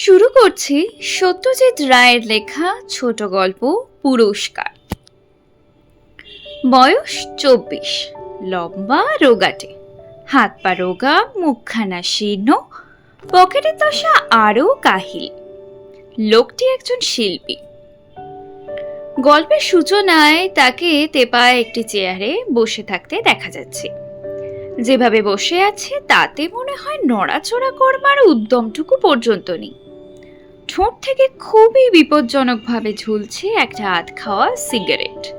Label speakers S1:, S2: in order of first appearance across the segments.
S1: শুরু করছি সত্যজিৎ রায়ের লেখা ছোট গল্প পুরস্কার। বয়স চব্বিশ, লম্বা রোগাটে, হাত পা রোগা, মুখখানা শীর্ণ পকেটের দশা আরও কাহিল। লোকটি একজন শিল্পী। গল্পের সূচনায় তাকে তেপায় একটি চেয়ারে বসে থাকতে দেখা যাচ্ছে। যেভাবে বসে আছে তাতে মনে হয় নড়াচড়া করবার উদ্যমটুকু পর্যন্ত নেই। ঠোঁট থেকে খুবই বিপজ্জনকভাবে ঝুলছে একটা আধ খাওয়া সিগারেট।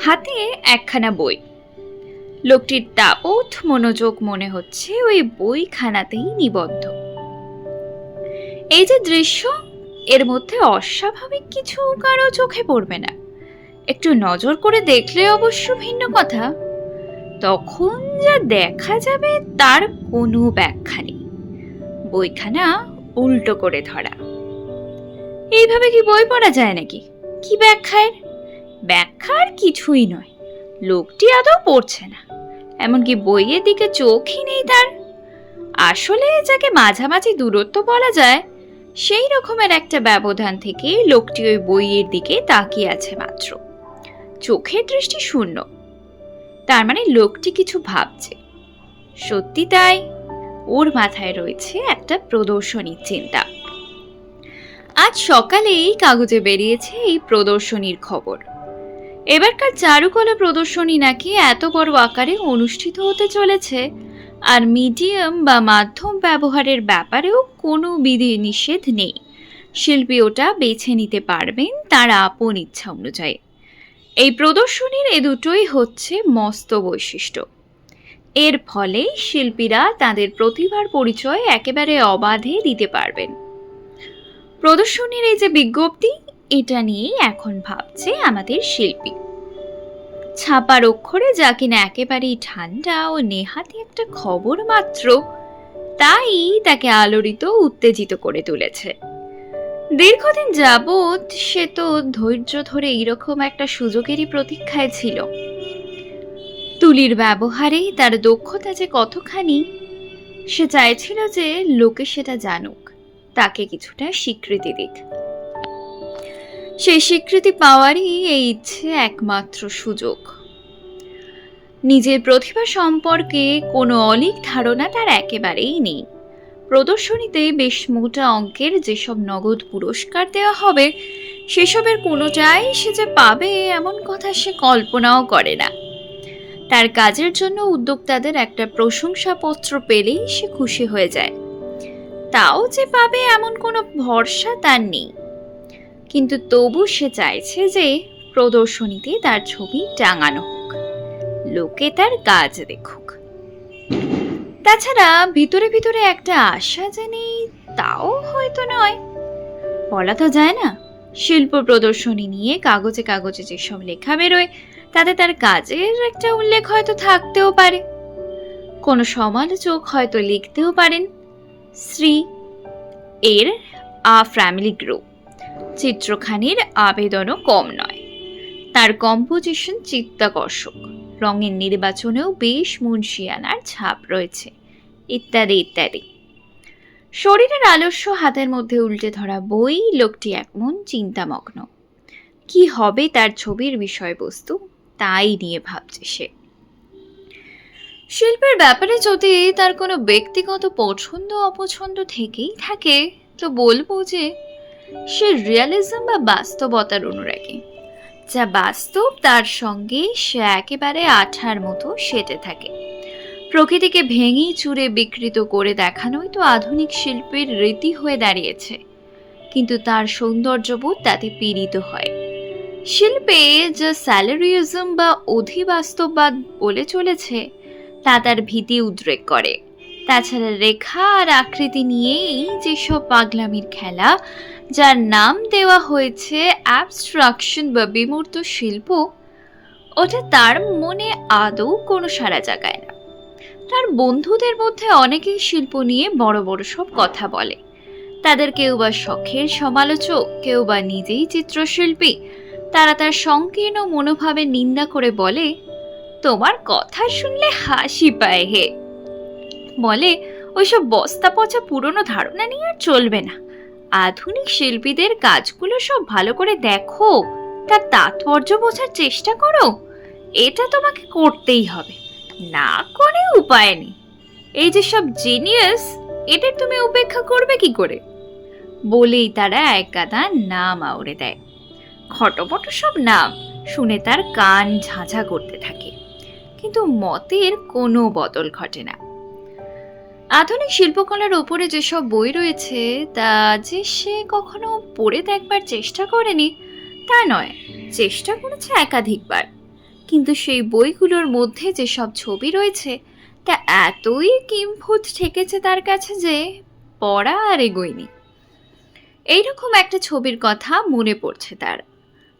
S1: হাতে একখানা বই। লোকটির তাপথ মনোযোগ মনে হচ্ছে ওই বইখানাতেই নিবদ্ধ। এই যে দৃশ্য, এর মধ্যে অস্বাভাবিক কিছু কারও চোখে পড়বে না। একটু নজর করে দেখলে অবশ্য ভিন্ন কথা। তখন যা দেখা যাবে তার কোনো ব্যাখ্যা নেই। বইখানা উল্টো করে ধরা। এইভাবে কি বই পড়া যায় নাকি? কি ব্যাখ্যার? ব্যাখ্যার কিছুই নয়। লোকটি আদৌ পড়ছে না। এমনকি বইয়ের দিকে চোখই নেই তার। আসলে যাকে মাঝামাঝি দূরত্ব বলা যায়, সেই রকমের একটা ব্যবধান থেকে লোকটি ওই বইয়ের দিকে তাকিয়ে আছে মাত্র। চোখের দৃষ্টি শূন্য। তার মানে লোকটি কিছু ভাবছে। সত্যি তাই। ওর মাথায় রয়েছে একটা প্রদর্শনীর চিন্তা। আজ সকালেই কাগজে বেরিয়েছে এই প্রদর্শনীর খবর। এবারকার চারুকলা প্রদর্শনী নাকি এত বড় আকারে অনুষ্ঠিত হতে চলেছে, আর মিডিয়াম বা মাধ্যম ব্যবহারের ব্যাপারেও কোনো বিধি নিষেধ নেই। শিল্পী ওটা বেছে নিতে পারবেন তার আপন ইচ্ছা অনুযায়ী। এই প্রদর্শনীর এ দুটোই হচ্ছে মস্ত বৈশিষ্ট্য। এর ফলে শিল্পীরা তাদের প্রতিভার পরিচয় একেবারে অবাধে দিতে পারবেন। প্রদর্শনীর এই যে বিজ্ঞপ্তি, এটা নিয়েই এখন ভাবছে আমাদের শিল্পী। ছাপার অক্ষরে যা কিনা একেবারেই ঠান্ডা ও নেহাতি একটা খবর মাত্র, তাই তাকে আলোড়িত, উত্তেজিত করে তুলেছে। দীর্ঘদিন যাবৎ সে তো ধৈর্য ধরে এইরকম একটা সুযোগেরই প্রতীক্ষায় ছিল। তুলির ব্যবহারে তার দক্ষতা যে কতখানি, সে চাইছিল যে লোকে সেটা জানুক। তাকে কিছুটা স্বীকৃতি দিক। সেই স্বীকৃতি পাওয়ারই এই ইচ্ছে একমাত্র সুযোগ। নিজের প্রতিভা সম্পর্কে কোনো অলিক ধারণা তার একেবারেই নেই। প্রদর্শনীতে বেশ মোটা অঙ্কের যেসব নগদ পুরস্কার দেওয়া হবে, সেসবের কোনোটাই সে যে পাবে এমন কথা সে কল্পনাও করে না। তার কাজের জন্য উদ্যোক্তাদের একটা প্রশংসাপত্র পেলেই সে খুশি হয়ে যায়। তাও যে পাবে এমন কোনো ভরসা তার নেই। কিন্তু তবু সে চাইছে যে প্রদর্শনীতে তার ছবি টাঙানো হোক। লোকে তার কাজ দেখুক। তাছাড়া ভিতরে ভিতরে একটা আশা নেই, তাও হয়তো নয়। বলা তো যায় না, শিল্প প্রদর্শনী নিয়ে কাগজে কাগজে যেসব লেখা বেরোয়, তাতে তার কাজের একটা উল্লেখ হয়তো থাকতেও পারে। কোনো সমালোচক হয়তো লিখতেও পারেন। শ্রী এর আ ফ্যামিলি গ্রুপ চিত্রখানির আবেদনও কম নয়। তার কম্পোজিশন চিত্তাকর্ষক। রঙের নির্বাচনেও বেশ মুন্সিয়ানার ছাপ রয়েছে। ইত্যাদি ইত্যাদি। শরীরের আলস্য হাতের মধ্যে উল্টে ধরা বই, লোকটি এমন চিন্তামগ্ন। কি হবে তার ছবির বিষয়বস্তু, তাই নিয়ে ভাবছে সে। শিল্পের ব্যাপারে যদি তার কোনো ব্যক্তিগত পছন্দ অপছন্দ থেকেই থাকে, তো বলব যে সে রিয়ালিজম বা বাস্তবতার অনুরাগী। যা বাস্তব, তার সঙ্গে সে একেবারে আঠার মতো সেটে থাকে। প্রকৃতিকে ভেঙে চুরে বিকৃত করে দেখানোই তো আধুনিক শিল্পের রীতি হয়ে দাঁড়িয়েছে। কিন্তু তার সৌন্দর্যবোধ তাতে পীড়িত হয়। শিল্পে যা স্যালারিজম বা অধিবাস্তববাদ বলে চলেছে তা তার ভীতি উদ্রেক করে। তাছাড়া রেখা আর আকৃতি নিয়েই যেসব পাগলামির খেলা, যার নাম দেওয়া হয়েছে অ্যাবস্ট্রাকশন বা বিমূর্ত শিল্প, ওটা তার মনে আদৌ কোনো সাড়া জাগায় না। তার বন্ধুদের মধ্যে অনেকেই শিল্প নিয়ে বড় বড় সব কথা বলে। তাদের কেউ বা শখের সমালোচক, কেউ বা নিজেই চিত্রশিল্পী। তারা তার সংকীর্ণ মনোভাবে নিন্দা করে বলে তোমার কথা শুনলে হাসি পায় হে। বলে, ওইসব বস্তা পচা পুরনো ধারণা নিয়ে আর চলবে না। আধুনিক শিল্পীদের কাজগুলো সব ভালো করে দেখো, তার তাৎপর্য বোঝার চেষ্টা করো, এটা তোমাকে করতেই হবে, না করে উপায় নেই। এই যে সব জিনিয়াস এদের তুমি উপেক্ষা করবে কি করে? বলেই তারা এক গাদা নাম আউড়ে দেয়। খটপট সব নাম শুনে তার কান ঝাঁঝা করতে থাকে। কিন্তু মতের কোনো বদল ঘটে না। আধুনিক শিল্পকলার ওপরে যেসব বই রয়েছে, তা যে সে কখনো পড়ে দেখবার চেষ্টা করেনি, তা নয়, চেষ্টা করেছে একাধিকবার। কিন্তু সেই বইগুলোর মধ্যে যেসব ছবি রয়েছে, তা এতই কিম্ভূত ঠেকেছে তার কাছে যে পড়া আর এগোয়নি। এইরকম একটা ছবির কথা মনে পড়ছে তার।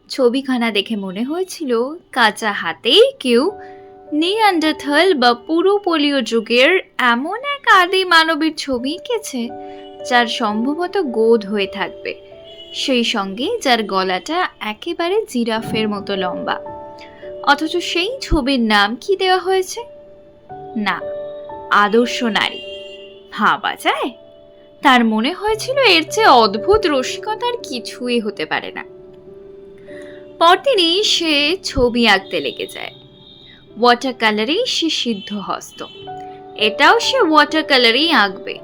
S1: ছবিখানা দেখে মনে হয়েছিল, কাঁচা হাতেই কেউ নিয়ান্ডারথাল বা পুরো পোলিও যুগের এমন এক আদি মানবের ছবি এঁকেছে, যার সম্ভবত গোদ হয়ে থাকবে। সেই সঙ্গে যার গলাটা একেবারে জিরাফের মতো লম্বা। অথচ সেই ছবির নাম কি দেওয়া হয়েছে? না, আদর্শ নারী। ভাবা যায়? তার মনে হয়েছিল এর চেয়ে অদ্ভুত রসিকতার কিছুই হতে পারে না। পরদিনই সে ছবি আঁকতে লেগে যায়। ওয়াটার কালারেই সে সিদ্ধ হস্ত। এটাও সে ওয়াটার কালারেই আঁকবে।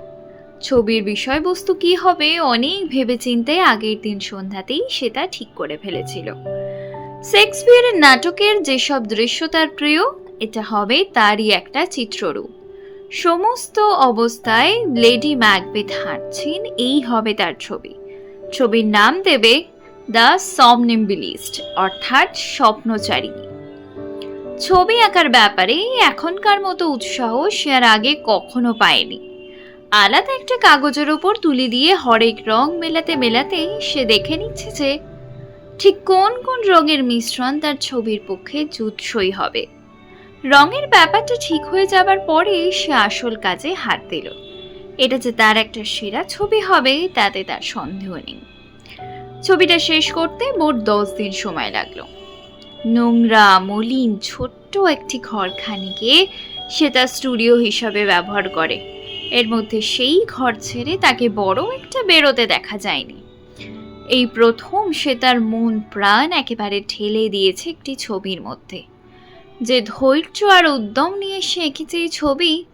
S1: ছবির বিষয়বস্তু কি হবে অনেক ভেবেচিন্তে আগের দিন সন্ধ্যাতেই সেটা ঠিক করে ফেলেছিল। শেক্সপিয়ারের নাটকের যেসব দৃশ্য তার প্রিয়, এটা হবে তারই একটা চিত্ররূপ। সমস্ত অবস্থায় লেডি ম্যাকবেথ হাঁটছেন, এই হবে তার ছবি। ছবির নাম দেবে দ্য সমনিম্বিলিস্ট অর্থাৎ স্বপ্নচারিণী। ছবি আঁকার ব্যাপারে এখনকার মতো উৎসাহ সে আর আগে কখনো পায়নি। আলাদা একটা কাগজের ওপর তুলি দিয়ে হরেক রং মেলাতে মেলাতে সে দেখে নিচ্ছে যে ঠিক কোন কোন রঙের মিশ্রণ তার ছবির পক্ষে জুৎসই হবে। রঙের ব্যাপারটা ঠিক হয়ে যাবার পরে সে আসল কাজে হাত দিল। এটা যে তার একটা সেরা ছবি হবে, তাতে তার সন্দেহ নেই। ছবিটা শেষ করতে মোট দশ দিন সময় লাগল। নোংরা, মলিন, ছোট্ট একটি ঘরখানিকে সে তার স্টুডিও হিসাবে ব্যবহার করে। এর মধ্যে সেই ঘর ছেড়ে তাকে বড় একটা বেরোতে দেখা যায়নি। এই প্রথম সে তার মন প্রাণ একেবারে ঠেলে দিয়েছে একটি ছবির মধ্যে। যে ধৈর্য আর উদ্যম নিয়ে সে এঁকেছে এই ছবি,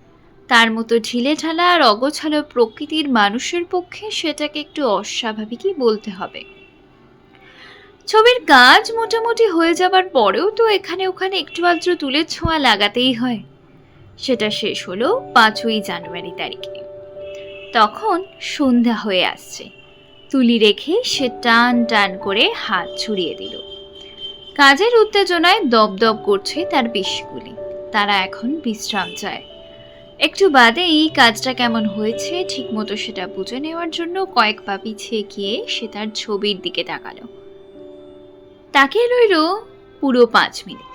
S1: তার মতো ঢিলে ঢালা আর অগোছালো প্রকৃতির মানুষের পক্ষে সেটাকে একটু অস্বাভাবিকই বলতে হবে। ছবির কাজ মোটামুটি হয়ে যাবার পরেও তো এখানে ওখানে একটু আদ্র তুলে ছোঁয়া লাগাতেই হয়। সেটা শেষ হলো পাঁচই জানুয়ারি তারিখে। তখন সন্ধ্যা হয়ে আসছে। তুলি রেখে সে টান টান করে হাত ছুড়িয়ে দিল। কাজের উত্তেজনায় দপদপ করছে তার পেশিগুলি তারা এখন বিশ্রাম চায়। একটু বাদে এই কাজটা কেমন হয়েছে ঠিকমতো সেটা বুঝে নেওয়ার জন্য কয়েক পা পিছিয়ে গিয়ে সে তার ছবির দিকে তাকালো। তাকে রইল পুরো পাঁচ মিনিট।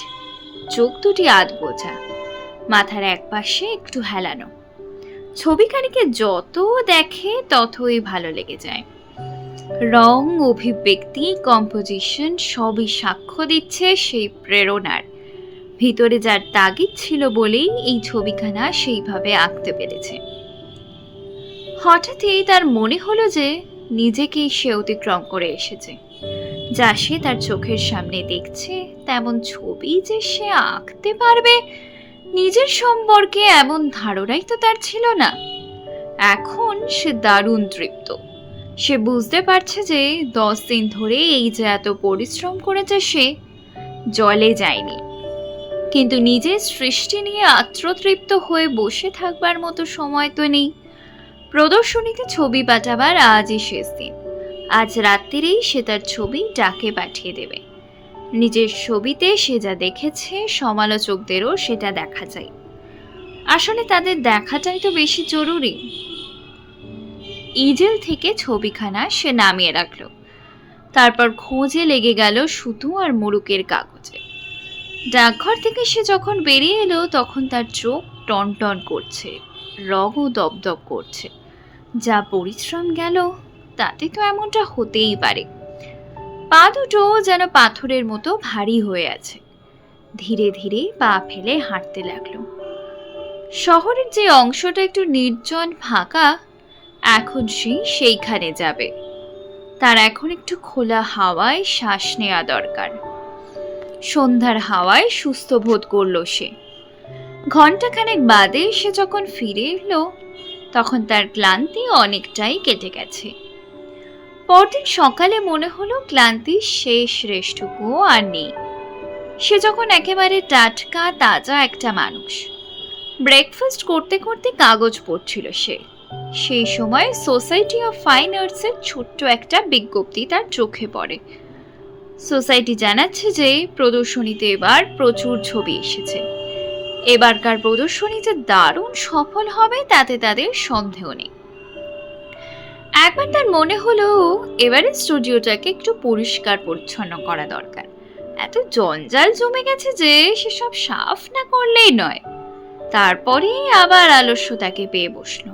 S1: চোখ দুটি আধ বোঝা মাথার এক পাশে একটু হেলানো। ছবিখানিকে যত দেখে ততই ভালো লেগে যায়। রং, অভিব্যক্তি কম্পোজিশন সবই সাক্ষ্য দিচ্ছে সেই প্রেরণার। ভিতরে যার তাগিদ ছিল বলেই এই ছবিখানা সেইভাবে আঁকতে পেরেছে। হঠাৎই তার মনে হলো যে নিজেকেই সে অতিক্রম করে এসেছে। যা সে তার চোখের সামনে দেখছে, তেমন ছবি যে সে আঁকতে পারবে, নিজের সম্পর্কে এমন ধারণাই তো তার ছিল না। এখন সে দারুণ তৃপ্ত। সে বুঝতে পারছে যে দশ দিন ধরে এই যে এত পরিশ্রম করেছে সে, জলে যায়নি। কিন্তু নিজের সৃষ্টি নিয়ে আত্মতৃপ্ত হয়ে বসে থাকবার মতো সময় তো নেই। প্রদর্শনীতে ছবি পাঠাবার আজই শেষ দিন। আজ রাত্রিরেই সে তার ছবি ডাকে পাঠিয়ে দেবে। নিজের ছবিতে সে যা দেখেছে, সমালোচকদেরও সেটা দেখা যায়। আসলে তাদের দেখাটাই তো বেশি জরুরি। ইজেল থেকে ছবিখানা সে নামিয়ে রাখল। তারপর খোঁজে লেগে গেল সুতো আর মুরুকের কাগজে। ডাকঘর থেকে সে যখন বেরিয়ে এলো, তখন তার চোখ টনটন করছে, রগও দপদপ করছে। যা পরিশ্রম গেল। তাতে তো এমনটা হতেই পারে। পা দুটো যেন পাথরের মতো ভারী হয়ে আছে। ধীরে ধীরে পা ফেলে হাঁটতে লাগল। শহরের যে অংশটা একটু নির্জন ফাঁকা, এখন সে সেইখানে যাবে। তার এখন একটু খোলা হাওয়ায় শ্বাস নেওয়া দরকার। সন্ধ্যার হাওয়ায় সুস্থ বোধ করল সে। ঘন্টাখানেক বাদে সে যখন ফিরে এলো, তখন তার ক্লান্তি অনেকটাই কেটে গেছে। পরদিন সকালে মনে হলো ক্লান্তির শেষ রেশটুকু আর নেই। সে যখন একেবারে টাটকা, তাজা একটা মানুষ। ব্রেকফাস্ট করতে করতে কাগজ পড়ছিল সে। সেই সময় সোসাইটি অফ ফাইন আর্টসের ছোট্ট একটা বিজ্ঞপ্তি তার চোখে পড়ে। সোসাইটি জানাচ্ছে যে প্রদর্শনীতে এবার প্রচুর ছবি এসেছে। এবারকার প্রদর্শনী যে দারুণ সফল হবে তাতে তাদের সন্দেহ নেই। একবার তার মনে হলো এবারে স্টুডিওটাকে একটু পরিষ্কার পরিচ্ছন্ন করা দরকার। এত জঞ্জাল জমে গেছে যে সেসব সাফ না করলেই নয়। তারপরেই আবার আলস্য তাকে পেয়ে বসল।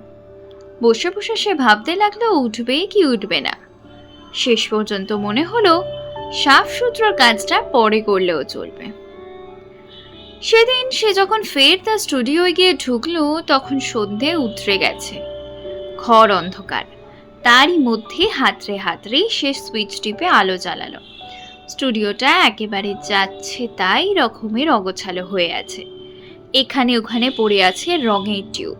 S1: বসে বসে সে ভাবতে লাগল উঠবে কি উঠবে না? শেষ পর্যন্ত মনে হলো, সাফ সুতরোর কাজটা পরে করলেও চলবে। সেদিন সে যখন ফের তার স্টুডিওয় গিয়ে ঢুকলো, তখন সন্ধে উতরে গেছে। ঘর অন্ধকার। তারই মধ্যে হাতড়ে হাতড়ে সে সুইচ টিপে আলো জ্বালালো। স্টুডিওটা একেবারে যাচ্ছে তাই রকমের অগোছালো হয়ে আছে। এখানে ওখানে পড়ে আছে রঙের টিউব।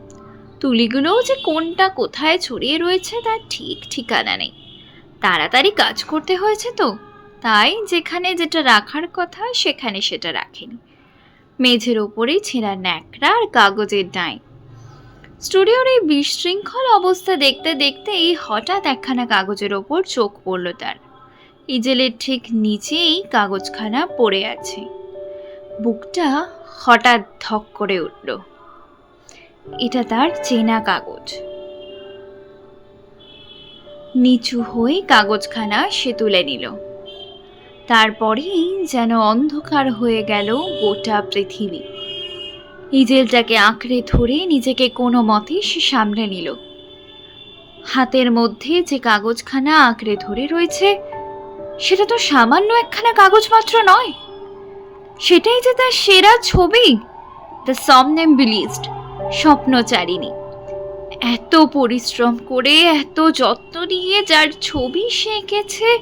S1: তুলিগুলোও যে কোনটা কোথায় ছড়িয়ে রয়েছে তার ঠিক ঠিকানা নেই। তাড়াতাড়ি কাজ করতে হয়েছে তো, তাই যেখানে যেটা রাখার কথা সেখানে সেটা রাখেনি। মেঝের ওপরেই ছেঁড়া ন্যাকড়া আর কাগজের ডাঁই স্টুডিওর এই বিশৃঙ্খল অবস্থা দেখতে দেখতেই হঠাৎ একখানা কাগজের ওপর চোখ পড়ল তার। ইজেলের ঠিক নিচেই কাগজখানা পড়ে আছে। বুকটা হঠাৎ ধক করে উঠল। এটা তার চেনা কাগজ। নিচু হয়ে কাগজখানা সে তুলে নিল। তারপরেই যেন অন্ধকার হয়ে গেল গোটা পৃথিবী। ইজেলটাকে আঁকড়ে ধরে নিজেকে কোনো মতে সে সামলে নিল। হাতের মধ্যে যে কাগজখানা আঁকড়ে ধরে রয়েছে, সেটা তো সামান্য একখানা কাগজ মাত্র নয়। সেটাই যে তার সেরা ছবি দ্য সমনেম্বিলিস্ট স্বপ্নচারিণী। এত পরিশ্রম করে, এত যত্ন নিয়ে যার ছবি সে এঁকেছে,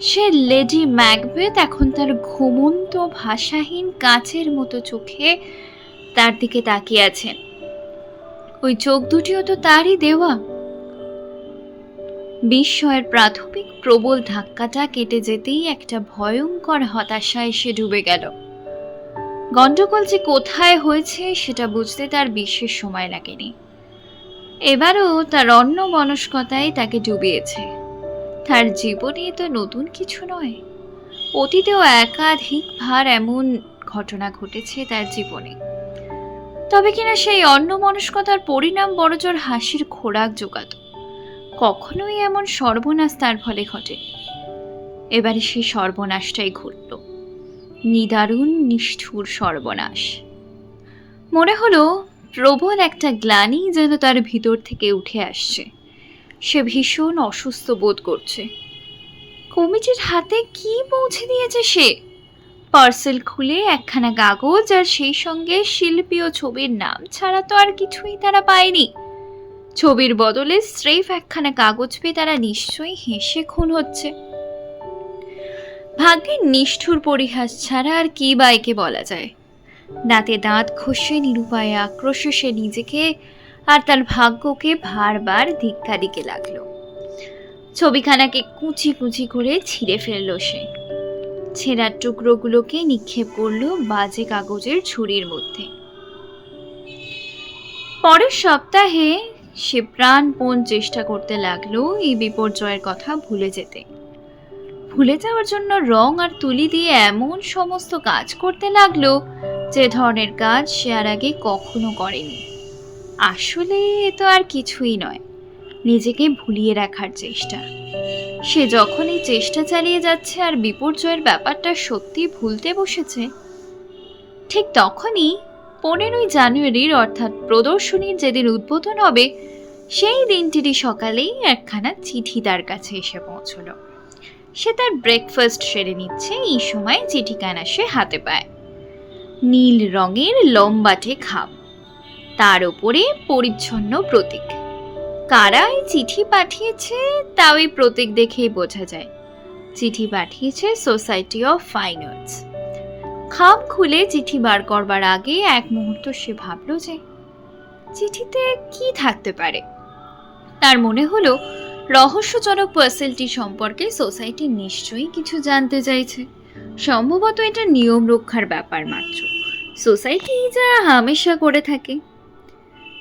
S1: সে লেডি ম্যাকবেথ এখন তার ঘুমন্ত ভাষাহীন কাচের মতো চোখে তার দিকে তাকিয়ে আছেন। ওই চোখ দুটিও তো তারই দেওয়া। বিস্ময়ের প্রাথমিক প্রবল ধাক্কাটা কেটে যেতেই একটা ভয়ঙ্কর হতাশায় সে ডুবে গেল। গন্ডগোল যে কোথায় হয়েছে সেটা বুঝতে তার বিশেষ সময় লাগেনি। এবারও তার অন্য মনস্কতাই তাকে ডুবিয়েছে। তার জীবনে তো নতুন কিছু নয়। অতীতেও একাধিকবার এমন ঘটনা ঘটেছে তার জীবনে। তবে কিনা সেই অন্য মনস্কতার পরিণাম বড়জোর হাসির খোরাক জোগাত কখনোই এমন সর্বনাশ তার ফলে ঘটেনি এবারে সেই সর্বনাশটাই ঘটল। নিদারুণ নিষ্ঠুর সর্বনাশ। মনে হলো প্রবল একটা গ্লানি যেন তার ভিতর থেকে উঠে আসছে। সে ভীষণ অসুস্থ বোধ করছে। কমিটির হাতে কি পৌঁছে দিয়েছে সে? পার্সেল খুলে একখানা কাগজ আর সেই সঙ্গে শিল্পী ও ছবির নাম ছাড়া তো আর কিছুই তারা পায়নি। ছবির বদলে স্রেফ একখানা কাগজ পেয়ে তারা নিশ্চয়ই হেসে খুন হচ্ছে। ভাগ্যের নিষ্ঠুর পরিহাস ছাড়া আর কি বা একে বলা যায়। দাঁতে দাঁত ঘষে নিরুপায়ে আক্রোশে সে নিজেকে আর তার ভাগ্যকে বারবার ধিক্কা দিকে লাগল। ছবিখানাকে কুচি কুচি করে ছিঁড়ে ফেলল সে। ছেঁড়ার টুকরোগুলোকে নিক্ষেপ করল বাজে কাগজের ছুরির মধ্যে। পরের সপ্তাহে সে প্রাণপণ চেষ্টা করতে লাগল এই বিপর্যয়ের কথা ভুলে যেতে। ভুলে যাওয়ার জন্য রং আর তুলি দিয়ে এমন সমস্ত কাজ করতে লাগল যে ধরনের কাজ সে আর আগে কখনো করেনি। আসলে এ তো আর কিছুই নয়। নিজেকে ভুলিয়ে রাখার চেষ্টা। সে যখন এই চেষ্টা চালিয়ে যাচ্ছে আর বিপর্যয়ের ব্যাপারটা সত্যি ভুলতে বসেছে, ঠিক তখনই পনেরোই জানুয়ারির অর্থাৎ প্রদর্শনীর যেদিন উদ্বোধন হবে, সেই দিনটিরই সকালেই একখানা চিঠি তার কাছে এসে পৌঁছলো। সে তার ব্রেকফাস্ট সেরে নিচ্ছে, এই সময় চিঠিখানা সে হাতে পায়। নীল রঙের লম্বাটে খাপ, তার ওপরে পরিচ্ছন্ন প্রতীক। কারা এই চিঠি পাঠিয়েছে তাও এই প্রতীক দেখেই বোঝা যায়। চিঠি পাঠিয়েছে সোসাইটি অফ ফাইন আর্টস খাম খুলে চিঠি বার করবার আগে এক মুহূর্ত সে ভাবল যে, চিঠিতে কি থাকতে পারে? তার মনে হলো, রহস্যজনক পার্সেলটি সম্পর্কে সোসাইটি নিশ্চয়ই কিছু জানতে চাইছে। সম্ভবত এটা নিয়ম রক্ষার ব্যাপার মাত্র। সোসাইটি যা হামেশা করে থাকে।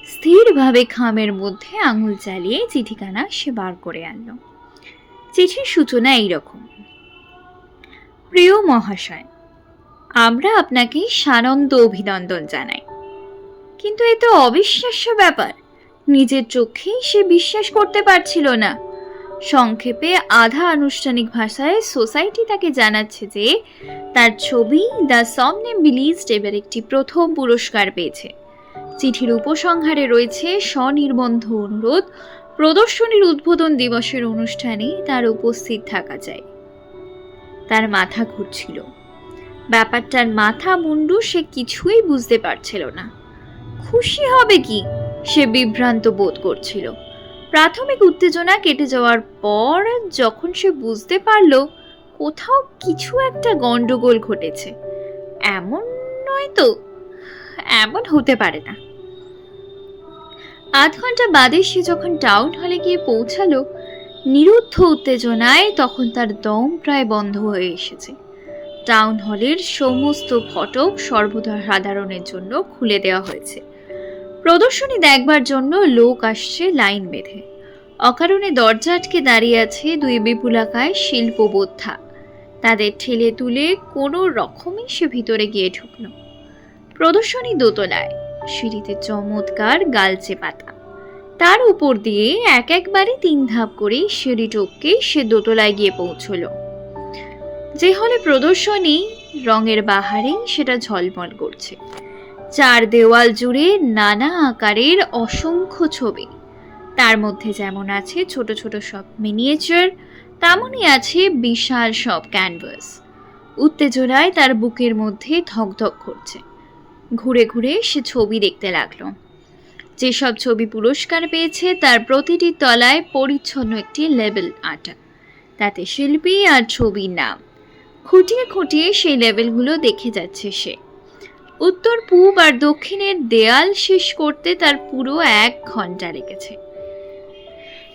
S1: স্থিরভাবে খামের মধ্যে আঙুল চালিয়ে চিঠিখানা সে বার করে আনলো। চিঠির সূচনা এইরকম। প্রিয় মহাশয়, আমরা আপনাকে সানন্দ অভিনন্দন জানাই। কিন্তু এ তো অবিশ্বাস্য ব্যাপার। নিজের চোখেই সে বিশ্বাস করতে পারছিল না। সংক্ষেপে আধা আনুষ্ঠানিক ভাষায় সোসাইটি তাকে জানাচ্ছে যে, তার ছবি দ্য সমনেম্বিলিস্ট এবার একটি প্রথম পুরস্কার পেয়েছে। চিঠির উপসংহারে রয়েছে স্বনির্বন্ধ অনুরোধ, প্রদর্শনীর উদ্বোধন দিবসের অনুষ্ঠানে তার উপস্থিত থাকা যায়। তার মাথা ঘুরছিল। ব্যাপারটার মাথা মুন্ডু সে কিছুই বুঝতে পারছিল না। খুশি হবে কি? সে বিভ্রান্ত বোধ করছিল। প্রাথমিক উত্তেজনা কেটে যাওয়ার পর যখন সে বুঝতে পারল, কোথাও কিছু একটা গন্ডগোল ঘটেছে। এমন নয় তো? এমন হতে পারে না। আধ ঘণ্টা বাদে সে যখন টাউন হলে গিয়ে পৌঁছালো, নিরুদ্ধ উত্তেজনায় তখন তার দম প্রায় বন্ধ হয়ে এসেছে। টাউন হলের সমস্ত ফটক সর্বদা সাধারণের জন্য খুলে দেওয়া হয়েছে। প্রদর্শনী দেখবার জন্য লোক আসছে লাইন বেঁধে। অকারণে দরজা আটকে দাঁড়িয়ে আছে দুই বিপুলাকায় শিল্পবোদ্ধা। তাদের ঠেলে তুলে কোনো রকমই সে ভিতরে গিয়ে ঢুকলো। প্রদর্শনী দোতলায়। সিঁড়িতে চমৎকার গালচে পাতা। তার উপর দিয়ে এক একবারে তিন ধাপ করে সিঁড়ি টপকে সে দোতলায় গিয়ে পৌঁছল। যে হলে প্রদর্শনী রঙের বাহারেই সেটা ঝলমল করছে। চার দেওয়াল জুড়ে নানা আকারের অসংখ্য ছবি। তার মধ্যে যেমন আছে ছোট ছোট সব মিনিয়েচার, তেমনই আছে বিশাল সব ক্যানভাস। উত্তেজনায় তার বুকের মধ্যে ধকধক করছে। ঘুরে ঘুরে সে ছবি দেখতে লাগল। যেসব ছবি পুরস্কার পেয়েছে, তার প্রতিটি তলায় পরিচ্ছন্ন একটি লেবেল আটা। তাতে শিল্পী আর ছবির নাম। খুঁটিয়ে খুঁটিয়ে সেই লেভেলগুলো দেখে যাচ্ছে সে। উত্তর, পূব আর দক্ষিণের দেয়াল শেষ করতে তার পুরো এক ঘণ্টা লেগেছে।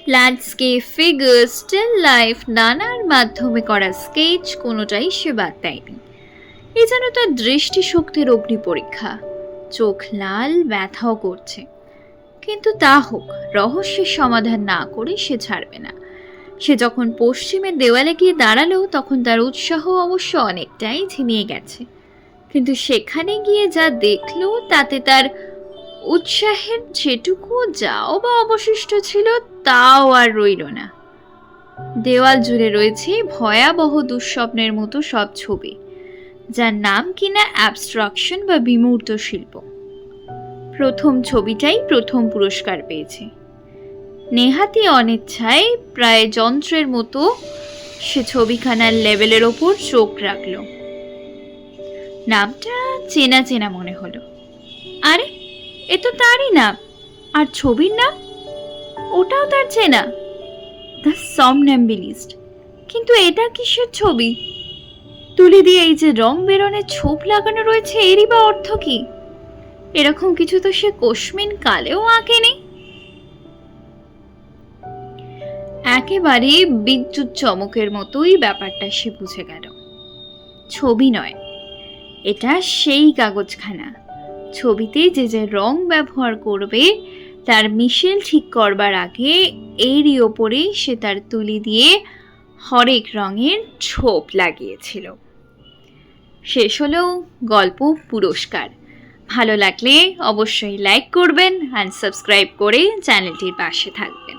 S1: ল্যান্ডস্কেপ ফিগার স্টিল লাইফ নানার মাধ্যমে করা স্কেচ কোনোটাই সে বাদ দেয়নি। এ যেন তার দৃষ্টিশক্তির অগ্নি পরীক্ষা। চোখ লাল, ব্যথাও করছে। কিন্তু তা হোক, রহস্যের সমাধান না করে সে ছাড়বে না। সে যখন পশ্চিমের দেওয়ালে গিয়ে দাঁড়াল, তখন তার উৎসাহ অবশ্য অনেকটাই ঝিমিয়ে গেছে। কিন্তু সেখানে গিয়ে যা দেখল, তাতে তার উৎসাহের যেটুকু যাও বা অবশিষ্ট ছিল, তাও আর রইল না। দেওয়াল জুড়ে রয়েছে ভয়াবহ দুঃস্বপ্নের মতো সব ছবি। যার নাম কিনা অ্যাবস্ট্রাকশন বা বিমূর্ত শিল্প। প্রথম ছবিটাই প্রথম পুরস্কার পেয়েছে। নেহাতি অনিচ্ছায় প্রায় যন্ত্রের মতো সে ছবিখানার লেভেলের ওপর চোখ রাখল। নামটা চেনা চেনা মনে হলো। আরে, এ তো তারই নাম। আর ছবির নাম? ওটাও তার চেনা। দ্য সমন্যাম্বিলিস্ট কিন্তু এটা কিসের ছবি? তুলি দিয়ে এই যে রং বেরনের ছোপ লাগানো রয়েছে, এরই বা অর্থ কি? এরকম কিছু তো সে কোশমিন কালেও আঁকেনি। একেবারে বিদ্যুৎ চমকের মতোই ব্যাপারটা সে বুঝে গেল। ছবি নয়, এটা সেই কাগজখানা। ছবিতে যে যে রং ব্যবহার করবে, তার মিশেল ঠিক করবার আগে এরই ওপরে সে তার তুলি দিয়ে হরেক রঙের ছোপ লাগিয়েছিল। শেষ হলেও গল্প পুরস্কার। ভালো লাগলে অবশ্যই লাইক করবেন অ্যান্ড সাবস্ক্রাইব করে চ্যানেলটির পাশে থাকবেন।